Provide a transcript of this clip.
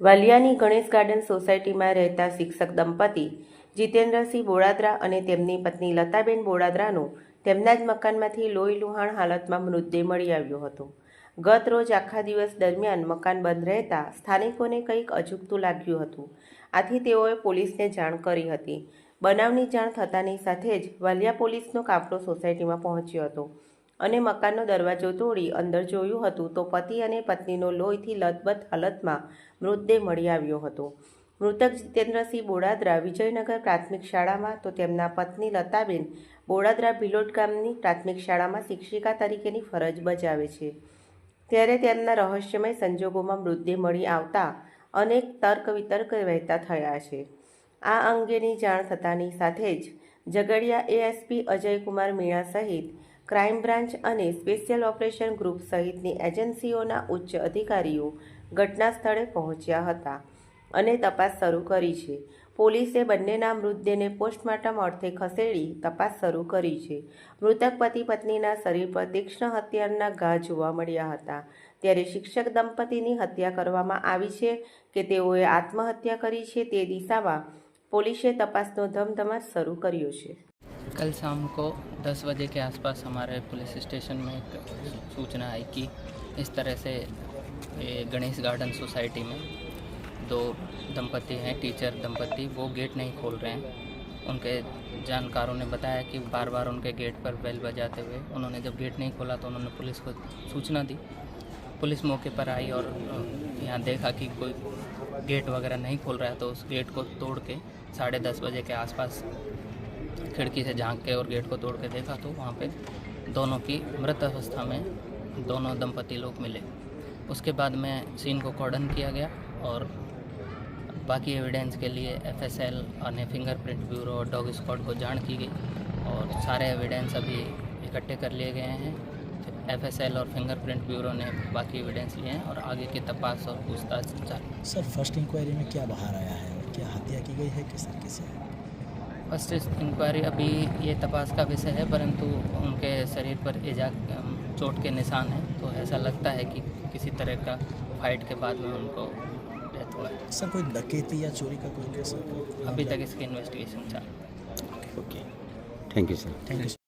વાલિયાની Ganesh garden સોસાયટીમાં રહેતા શિક્ષક દંપતી, જીતેન્દ્રસિંહ બોડાદરા અને તેમની પત્ની લતાબેન બોડાદરાનું તેમના જ મકાનમાંથી લોહી લુહાણ હાલતમાં મૃતદેહ મળી આવ્યો હતો. ગત રોજ આખા દિવસ દરમિયાન મકાન બંધ રહેતા સ્થાનિકોને કંઈક અજુગતું લાગ્યું હતું. આથી તેઓએ પોલીસને જાણ કરી હતી. બનાવની જાણ થતાની સાથે જ વાલિયા પોલીસનો કાફલો સોસાયટીમાં પહોંચ્યો હતો. અને મકાનનો દરવાજો તોડી અંદર જોયું હતું તો પતિ અને પત્નીનો લોહીથી લથબથ હાલતમાં મૃતદેહ મળી આવ્યો હતો. મૃતક જીતેન્દ્રસિંહ બોડાદરા વિજયનગર પ્રાથમિક શાળામાં તો તેમના પત્ની લતાબેન બોડાદરા ભિલોટ ગામની પ્રાથમિક શાળામાં શિક્ષિકા તરીકેની ફરજ બજાવે છે. ત્યારે તેમના રહસ્યમય સંજોગોમાં મૃતદેહ મળી આવતા અનેક તર્ક વિતર્ક વહેતા થયા છે. આ અંગેની જાણ થતાની સાથે જ ઝઘડિયા એએસપી અજયકુમાર મીણા સહિત ક્રાઇમ બ્રાન્ચ અને સ્પેશિયલ ઓપરેશન ગ્રુપ સહિતની એજન્સીઓના ઉચ્ચ અધિકારીઓ ઘટના સ્થળે પહોંચ્યા હતા અને તપાસ શરૂ કરી છે. પોલીસે બંનેના મૃતદેહને પોસ્ટમોર્ટમ અર્થે ખસેડી તપાસ શરૂ કરી છે. મૃતક પતિ પત્નીના શરીર પર તીક્ષ્ણ હત્યાના ઘા જોવા મળ્યા હતા. ત્યારે શિક્ષક દંપતીની હત્યા કરવામાં આવી છે કે તેઓએ આત્મહત્યા કરી છે તે દિશામાં પોલીસે તપાસનો ધમધમાટ શરૂ કર્યો છે. कल शाम को 10 बजे के आसपास हमारे पुलिस स्टेशन में एक सूचना आई कि इस तरह से गणेश गार्डन सोसाइटी में दो दंपति हैं, टीचर दंपति वो गेट नहीं खोल रहे हैं। उनके जानकारों ने बताया कि बार बार उनके गेट पर बेल बजाते हुए उन्होंने जब गेट नहीं खोला तो उन्होंने पुलिस को सूचना दी। पुलिस मौके पर आई और यहाँ देखा कि कोई गेट वगैरह नहीं खोल रहा है तो उस गेट को तोड़ के साढ़े दस बजे के आसपास खिड़की से झाँक के और गेट को तोड़ के देखा तो वहाँ पे दोनों की मृत अवस्था में दोनों दंपति लोग मिले। उसके बाद में सीन को कॉर्डन किया गया और बाकी एविडेंस के लिए एफ़ एस एफएसएल અને फिंगरप्रिंट ब्यूरो और डॉग स्क्वाड को जान की गई और सारे एविडेंस अभी इकट्ठे कर लिए गए हैं। एफएसएल और फिंगरप्रिंट ब्यूरो ने बाकी एविडेंस लिए हैं और आगे की तपास और पूछताछ जारी। सर फ़र्स्ट इंक्वायरी में क्या बाहर आया है? और क्या हत्या की गई है? किस तरीके से? फ़र्स्ट इंक्वायरी अभी ये तपास का विषय है परंतु उनके शरीर पर एजा चोट के निशान हैं तो ऐसा लगता है कि किसी तरह का फाइट के बाद में उनको डेथ हुआ है। सर कोई डकैती या चोरी का कोई कैसा अभी तक इसकी इन्वेस्टिगेशन चल okay thank you sir thank you